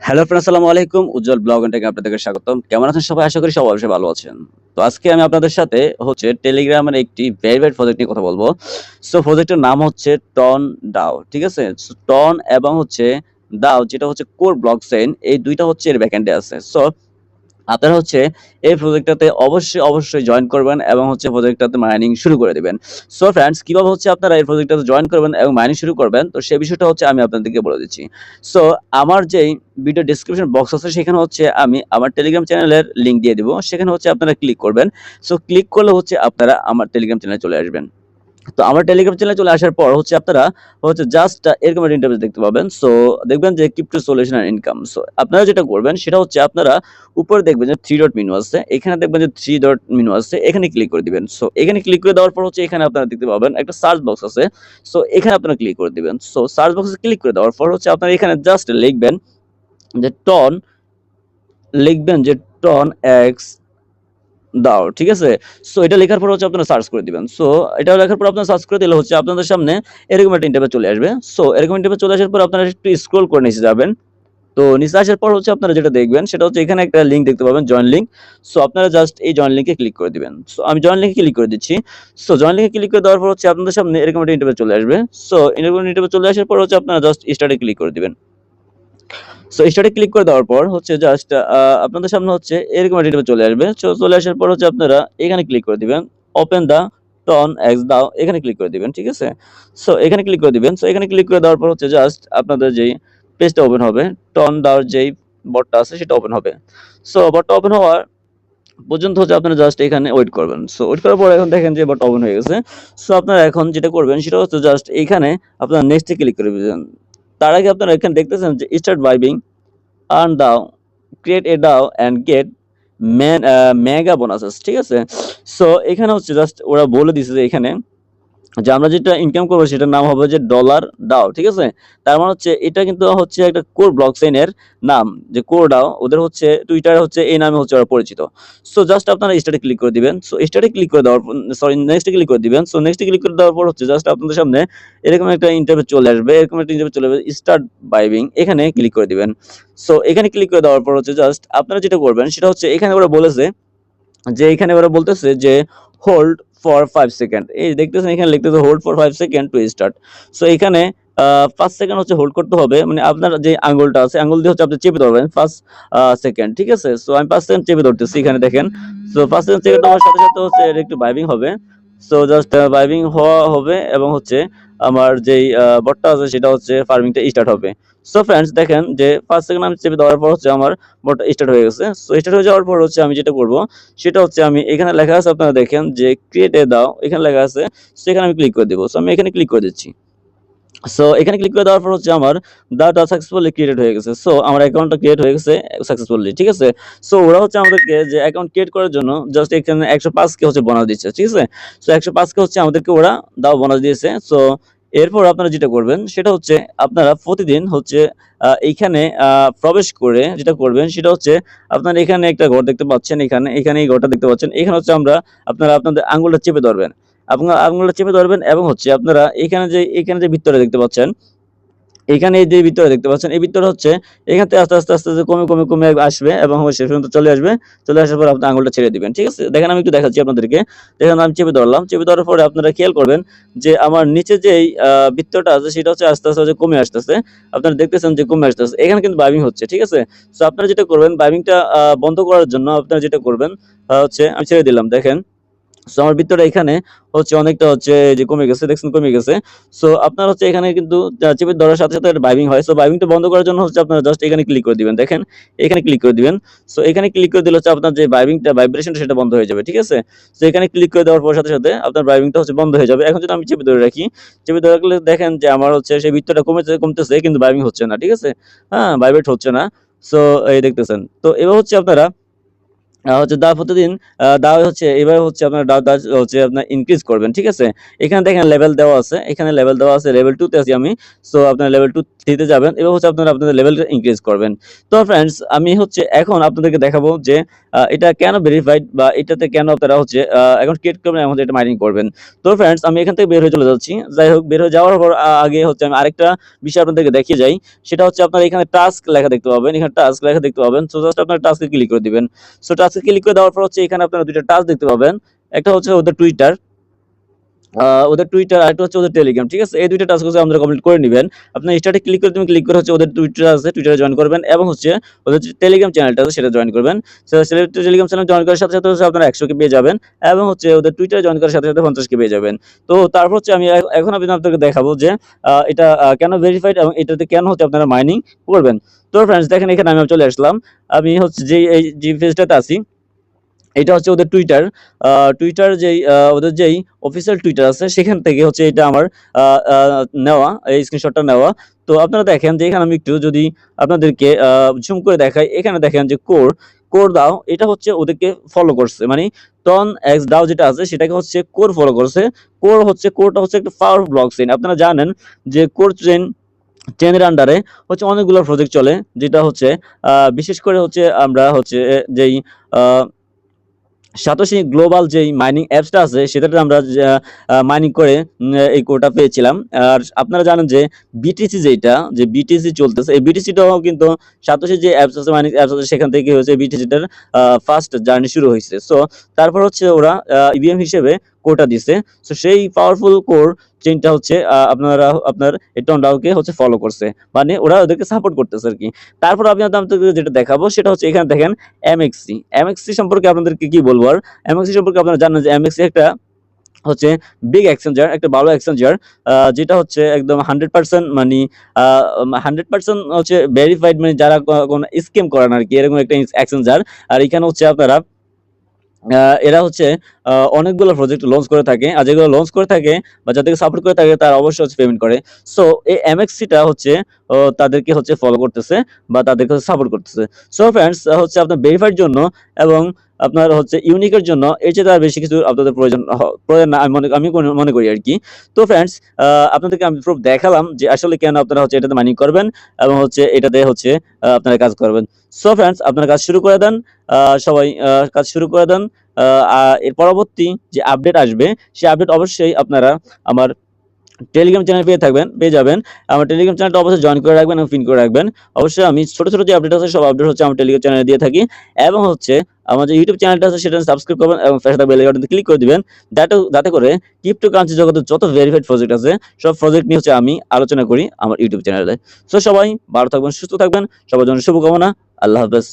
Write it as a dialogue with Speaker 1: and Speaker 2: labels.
Speaker 1: Hello friend আসসালামু আলাইকুম। উজ্জ্বল blog থেকে আপনাদেরকে স্বাগতম। কেমন আছেন সবাই? আশা করি সবাই অবশ্যই ভালো আছেন। তো আজকে আমি আপনাদের সাথে হচ্ছে টেলিগ্রামের একটি ভেরিফাইড প্রজেক্ট নিয়ে কথা বলব। সো প্রজেক্টের নাম হচ্ছে টন ডাও ঠিক আছে? টন এবং হচ্ছে দাও যেটা হচ্ছে কোর ব্লক সেন এই দুইটা হচ্ছে এর ব্যাকএন্ডে আছে। সো আপনারা হচ্ছে এই প্রজেক্টটাতে অবশ্যই অবশ্যই জয়েন করবেন এবং হচ্ছে প্রজেক্টটাতে মাইনিং শুরু করে দিবেন। সো ফ্রেন্ডস কীভাবে হচ্ছে আপনারা এই প্রজেক্টটাতে জয়েন করবেন এবং মাইনিং শুরু করবেন? তো সেই বিষয়টা হচ্ছে আমি আপনাদেরকে বলে দিচ্ছি। সো আমার যেই ভিডিও ডিসক্রিপশন বক্স আছে, সেখানে হচ্ছে আমি আমার টেলিগ্রাম চ্যানেলের লিংক দিয়ে দিব। সেখানে হচ্ছে আপনারা ক্লিক করবেন। সো ক্লিক করলে হচ্ছে আপনারা আমার টেলিগ্রাম চ্যানেলে চলে আসবেন। তো আমার টেলিগ্রাম চ্যানেলে চলে আসার পর হচ্ছে আপনারা হচ্ছে জাস্ট এরকম একটা ইন্টারভিউ দেখতে পাবেন। সো দেখবেন যে ক্রিপ্টো সলিউশন আর ইনকাম সো আপনারা যেটা করবেন, সেটা হচ্ছে আপনারা উপরে দেখবেন যে থ্রি ডট মেনু আছে, এখানে দেখবেন যে থ্রি ডট মেনু আছে, এখানে ক্লিক করে দিবেন। সো এখানে ক্লিক করে দেওয়ার পর হচ্ছে এখানে আপনারা দেখতে পাবেন একটা সার্চ বক্স আছে। সো এখানে আপনারা ক্লিক করে দিবেন। সো সার্চ বক্সে ক্লিক করে দেওয়ার পর হচ্ছে আপনারা এখানে জাস্ট লিখবেন যে টন লিখবেন যে টন এক্স দাও, ঠিক আছে? সো এটা লেখার পর হচ্ছে আপনারা সার্চ করে দিবেন। সো এটা লেখার পর আপনারা সার্চ করে দিলে হচ্ছে আপনাদের সামনে এরকম একটা ইন্টারভিউ চলে আসবে। সো এরকম ইন্টারভিউ চলে আসার পর আপনারা একটু স্ক্রল করে নিচে যাবেন। তো, নিচে আসার পর হচ্ছে আপনারা যেটা দেখবেন, সেটা হচ্ছে এখানে একটা লিঙ্ক দেখতে পাবেন জয়েন লিঙ্ক সো আপনারা জাস্ট এই জয়েন লিঙ্কে ক্লিক করে দিবেন। সো আমি জয়েন লিঙ্কে ক্লিক করে দিচ্ছি। সো জয়েন লিঙ্কে ক্লিক করে দেওয়ার পর হচ্ছে আপনাদের সামনে এরকম একটা ইন্টারভিউ চলে আসবে। সো এরকম ইন্টারভিউ চলে আসার পর হচ্ছে আপনারা জাস্ট স্টার্টে ক্লিক করে দিবেন। সো স্টার্টে ক্লিক করে দেওয়ার পর হচ্ছে জাস্ট আপনাদের সামনে হচ্ছে এরকম একটা চলে আসবে। চলে আসার পর হচ্ছে আপনারা এখানে ক্লিক করে দিবেন। ওপেন দা টন এক্স দাও, এখানে ক্লিক করে দিবেন, ঠিক আছে? সো এখানে ক্লিক করে দিবেন। সো এখানে ক্লিক করে দেওয়ার পর হচ্ছে জাস্ট আপনাদের যেই পেজটা ওপেন হবে টন দাওয়ার যেই বটটা আছে সেটা ওপেন হবে। সো বটটা ওপেন হওয়ার পর্যন্ত হচ্ছে আপনারা জাস্ট এখানে ওয়েট করবেন। সো ওয়েট করার পর এখন দেখেন যে বটটা ওপেন হয়ে গেছে। সো আপনারা এখন যেটা করবেন সেটা হচ্ছে জাস্ট এখানে আপনারা নেক্সটে ক্লিক করে দিবেন। তার আগে আপনারা এখানে দেখতেছেন যে start vibing earn DAO create a DAO and get man mega bonuses ঠিক আছে? সো এখানে হচ্ছে জাস্ট ওরা বলে দিছে যে এখানে যে আমরা যেটা ইনকাম করব সেটার নাম হবে যে ডলার ডাও ঠিক আছে? তার মানে হচ্ছে এটা কিন্তু হচ্ছে একটা কোর ব্লক চেইনের নাম, যে কোর ডাও ওদের হচ্ছে টুইটার হচ্ছে এই নামে হচ্ছে ওরা পরিচিত। সো জাস্ট আপনারা স্টার্টে ক্লিক করে দিবেন। সো স্টার্টে ক্লিক করে দেওয়ার সরি নেক্সটে ক্লিক করে দিবেন। সো নেক্সটে ক্লিক করে দেওয়ার পর হচ্ছে জাস্ট আপনাদের সামনে এরকম একটা ইন্টারভিউ চলে আসবে, এরকম একটা ইন্টারভিউ চলে আসবে স্টার্ট বাইবিং এখানে ক্লিক করে দিবেন। সো এখানে ক্লিক করে দেওয়ার পর হচ্ছে জাস্ট আপনারা যেটা করবেন সেটা হচ্ছে এখানে ওরা বলেছে যে, এখানে ওরা বলতেছে যে হোল্ড ফর ফাইভ সেকেন্ড এই দেখতেছেন, এখানে লিখতেছে hold for five second to start so এখানে ফার্স্ট সেকেন্ড হচ্ছে হোল্ড করতে হবে। মানে আপনার যে আঙ্গুলটা আছে, আঙ্গুল দিয়ে হচ্ছে আপনি চেপে ধরবেন ফার্স্ট সেকেন্ড ঠিক আছে? সো আমি ফার্স্ট সেকেন্ড চেপে ধরতেছি এখানে দেখেন। সো ফার্স্ট সেকেন্ড চেপে ধরার সাথে সাথে হচ্ছে একটু ভাইবিং হবে। সো জাস্ট ভাইবিং হওয়া হবে এবং হচ্ছে আমার যেই বটটা আছে সেটা হচ্ছে ফার্মিংটা স্টার্ট হবে। সো ফ্রেন্ডস দেখেন যে ফার্স্ট সেকেন্ড আমি চেপে দেওয়ার পর হচ্ছে আমার বটটা স্টার্ট হয়ে গেছে। সো স্টার্ট হয়ে যাওয়ার পর হচ্ছে আমি যেটা করব, সেটা হচ্ছে আমি এখানে লেখা আছে, আপনারা দেখেন যে ক্রিয়েটে দাও, এখানে লেখা আছে, সেখানে আমি ক্লিক করে দেবো। সো আমি এখানে ক্লিক করে দিচ্ছি। সো এখানে ক্লিক করে দেওয়ার পর হচ্ছে আমার ডাটা সাকসেসফুলি ক্রিয়েট হয়ে গেছে। সো আমার অ্যাকাউন্টটা ক্রিয়েট হয়ে গেছে সাকসেসফুলি ঠিক আছে? সো ওরা হচ্ছে আমাদেরকে যে অ্যাকাউন্ট ক্রিয়েট করার জন্য জাস্ট এখানে একশো পাঁচকে হচ্ছে বোনাস দিচ্ছে, ঠিক আছে? সো একশো পাঁচকে হচ্ছে আমাদেরকে ওরা দাও বোনাস দিয়েছে। সো এরপর আপনারা যেটা করবেন সেটা হচ্ছে আপনারা প্রতিদিন হচ্ছে এইখানে প্রবেশ করে যেটা করবেন সেটা হচ্ছে আপনারা এখানে একটা ঘর দেখতে পাচ্ছেন, এখানে এখানে এই ঘরটা দেখতে পাচ্ছেন। এখানে হচ্ছে আমরা আপনারা আপনাদের আঙ্গুলটা চেপে ধরবেন। আপনার আঙ্গুলটা চেপে ধরবেন এবং হচ্ছে আপনারা এখানে যে এখানে যে ভিতরে দেখতে পাচ্ছেন, এখানে এই যে ভিতরে দেখতে পাচ্ছেন, এই ভিতরে হচ্ছে এখান থেকে আস্তে আস্তে আস্তে আস্তে কমে কমে কমে আসবে এবং শেষ পর্যন্ত চলে আসবে, চলে আসার পর আপনি আঙুলটা ছেড়ে দিবেন, ঠিক আছে? দেখেন আমি একটু দেখাচ্ছি আপনাদেরকে। দেখেন আমি চেপে ধরলাম, চেপে ধরার পরে আপনারা খেয়াল করবেন যে আমার নিচে যে বৃত্তটা আছে সেটা হচ্ছে আস্তে আস্তে কমে আসতেছে। আপনারা দেখতেছেন যে কমে আসতেছে। এখানে কিন্তু বাইবিং হচ্ছে, ঠিক আছে? তো আপনারা যেটা করবেন বাইবিংটা বন্ধ করার জন্য আপনারা যেটা করবেন হচ্ছে আমি ছেড়ে দিলাম, দেখেন। আমার বৃত্তটা এখানে হচ্ছে অনেকটা হচ্ছে যে কমে গেছে দেখছেন কমে গেছে। সো আপনার হচ্ছে এখানে কিন্তু আহ, চেপে ধরার সাথে সাথে বাইবিং হয়। সো বাইবিংটা বন্ধ করার জন্য হচ্ছে আপনারা জাস্ট এখানে ক্লিক করে দিবেন। দেখেন এখানে ক্লিক করে দিবেন। সো এখানে ক্লিক করে দিলে হচ্ছে আপনার যে বাইবিংটা ভাইব্রেশনটা সেটা বন্ধ হয়ে যাবে ঠিক আছে? সো এখানে ক্লিক করে দেওয়ার পর সাথে সাথে আপনার বাইবিংটা হচ্ছে বন্ধ হয়ে যাবে। এখন যদি আমি চেপে ধরে রাখি চেপে ধরে রাখলে দেখেন যে আমার হচ্ছে সেই বৃত্তটা কমেছে কমতেছে কিন্তু বাইবিং হচ্ছে না ঠিক আছে? হ্যাঁ ভাইব্রেট হচ্ছে না। সো এই দেখতেছেন। তো এবার হচ্ছে আপনারা হচ্ছে দা প্রতিদিন দা হচ্ছে এবার হচ্ছে আপনার দা হচ্ছে আপনার ইনক্রিজ করবেন, ঠিক আছে? এখানে দেখেন লেভেল দেওয়া আছে, এখানে লেভেল দেওয়া আছে লেভেল টুতে আছি আমি সো আপনার লেভেল টু থ্রিতে যাবেন, এবার হচ্ছে আপনারা আপনাদের লেভেলটা ইনক্রিজ করবেন। তো ফ্রেন্ডস আমি হচ্ছে এখন আপনাদেরকে দেখাবো যে এটা কেন ভেরিফাইড বা এটাতে কেন আপনারা হচ্ছে অ্যাকাউন্ট ক্রিয়েট করবেন এবং এটা মাইনিং করবেন। তো ফ্রেন্ডস আমি এখান থেকে বের হয়ে চলে যাচ্ছি। যাই হোক, বের হয়ে যাওয়ার পর আগে হচ্ছে আমি আরেকটা বিষয় আপনাদেরকে দেখিয়ে যাই। সেটা হচ্ছে আপনারা এখানে টাস্ক লেখা দেখতে পাবেন, এখানে টাস্ক লেখা দেখতে পাবেন সো জাস্ট আপনারা টাস্কে ক্লিক করে দিবেন। সো ক্লিক করে দেওয়ার পর হচ্ছে এখানে আপনারা দুইটা টাস্ক দেখতে পাবেন। একটা হচ্ছে ওদের টুইটার ওদের টুইটার আর একটা হচ্ছে ওদের টেলিগ্রাম ঠিক আছে? এই দুইটা টাস্ক হচ্ছে আপনারা কমপ্লিট করে নেবেন। আপনার স্টার্টে ক্লিক করে তুমি ক্লিক করে হচ্ছে ওদের টুইটার আছে টুইটারে জয়েন করবেন এবং হচ্ছে ওদের টেলিগ্রাম চ্যানেলটা আছে, সেটা জয়েন করবেন। টেলিগ্রাম চ্যানেল জয়েন করার সাথে সাথে হচ্ছে আপনারা একশো কে পেয়ে যাবেন এবং হচ্ছে ওদের টুইটারে জয়েন করার সাথে সাথে পঞ্চাশ কে পেয়ে যাবেন। তো তারপর হচ্ছে আমি এখন আমি আপনাদেরকে দেখাবো যে এটা কেন ভেরিফাইড এবং এটাতে কেন হচ্ছে আপনারা মাইনিং করবেন। তো ফ্রেন্ডস দেখেন এখানে আমি চলে আসলাম। আমি হচ্ছে যে এই যে পেজটাতে আছি এটা হচ্ছে ওদের টুইটার টুইটার যেই ওদের যেই অফিসিয়াল টুইটার আছে, সেখান থেকে হচ্ছে এটা আমার নেওয়া, এই স্ক্রিনশটটা নেওয়া। তো আপনারা দেখেন যে এখানে আমি একটু যদি আপনাদেরকে জুম করে দেখাই, এখানে দেখেন যে কোর কোর দাও, এটা হচ্ছে ওদেরকে ফলো করছে। মানে টন এক্স দাও যেটা আছে, সেটাকে হচ্ছে কোর ফলো করছে। কোর হচ্ছে কোরটা হচ্ছে একটা পাওয়ার ব্লক চেইন আপনারা জানেন যে কোর চেইন চেনের আন্ডারে হচ্ছে অনেকগুলো প্রজেক্ট চলে, যেটা হচ্ছে বিশেষ করে হচ্ছে আমরা হচ্ছে যেই সাতোশি গ্লোবাল যেই মাইনিং অ্যাপসটা আছে, সেটাতে আমরা মাইনিং করে এই কোটা পেয়েছিলাম। আর আপনারা জানেন যে বিটিসি যেটা যে বিটিসি চলতেছে, এই বিটিসিটাও কিন্তু সাতোশি যে অ্যাপস আছে মাইনিং অ্যাপস আছে, সেখান থেকে হয়েছে বিটিসিটার ফার্স্ট জার্নি শুরু হয়েছে। সো তারপর হচ্ছে ওরা ইভিএম হিসেবে কোডটা দিছে। সো সেই পাওয়ারফুল কোর চেনটা হচ্ছে আপনারা, আপনার এই টন্ডাওকে হচ্ছে ফলো করছে। মানে ওরা ওদেরকে সাপোর্ট করতেছে আর কি। তারপর আমি আপনাদেরকে যেটা দেখাবো, সেটা হচ্ছে এখানে দেখেন এমএক্সি এমএক্সি সম্পর্কে আপনাদেরকে কি বলব আর? এমএক্সি সম্পর্কে আপনারা জানেন যে এমএক্সি একটা হচ্ছে বিগ এক্সচেঞ্জার একটা ভালো এক্সচেঞ্জার যেটা হচ্ছে একদম হান্ড্রেড পার্সেন্ট মানে হান্ড্রেড পার্সেন্ট হচ্ছে ভেরিফাইড মানে যারা কোনো স্কিম করেন আর কি, এরকম একটা এক্সচেঞ্জার আর এখানে হচ্ছে আপনারা এরা হচ্ছে অনেকগুলো প্রজেক্ট লঞ্চ করে থাকে। আর যেগুলো লঞ্চ করে থাকে বা যাদেরকে সাপোর্ট করে থাকে, তারা অবশ্যই হচ্ছে পেমেন্ট করে। সো এই এমএক্সিটা হচ্ছে তাদেরকে হচ্ছে ফলো করতেছে বা তাদেরকে সাপোর্ট করতেছে। সো ফ্রেন্ডস হচ্ছে আপনার ভেরিফাইড জন্য এবং আপনার হচ্ছে ইউনিকের জন্য, এর চেয়ে আর বেশি কিছু আপনাদের প্রয়োজন প্রয়োজন না, আমি মনে আমি মনে করি আর কি তো ফ্রেন্ডস আপনাদেরকে আমি প্রুফ দেখালাম যে আসলে কেন আপনারা হচ্ছে এটাতে মাইনিং করবেন এবং হচ্ছে এটাতে হচ্ছে আপনারা কাজ করবেন। সো ফ্রেন্ডস আপনারা কাজ শুরু করে দেন। সবাই কাজ শুরু করে দেন। এর পরবর্তী যে আপডেট আসবে, সেই আপডেট অবশ্যই আপনারা আমার টেলিগ্রাম চ্যানেল পেয়ে থাকবেন, পেয়ে যাবেন। আমার টেলিগ্রাম চ্যানেলটা অবশ্যই জয়েন করে রাখবেন এবং পিন করে রাখবেন। অবশ্যই আমি ছোট ছোট যে আপডেট আছে, সব আপডেট হচ্ছে আমার টেলিগ্রাম চ্যানেলে দিয়ে থাকি। এবং হচ্ছে, আমার যে ইউটিউব চ্যানেলটা আছে, সেটা সাবস্ক্রাইব করবেন এবং ফেসটা বেল আইকনটা ক্লিক করে দিবেন। যাতে যাতে করে ক্রিপ্টো কারেন্সি জগতের যত ভেরিফাইড প্রজেক্ট আছে, সব প্রজেক্ট নিয়ে হচ্ছে আমি আলোচনা করি আমার ইউটিউব চ্যানেলে সো সবাই ভালো থাকবেন, সুস্থ থাকবেন। সবার জন্য শুভকামনা। আল্লাহ হাফেজ।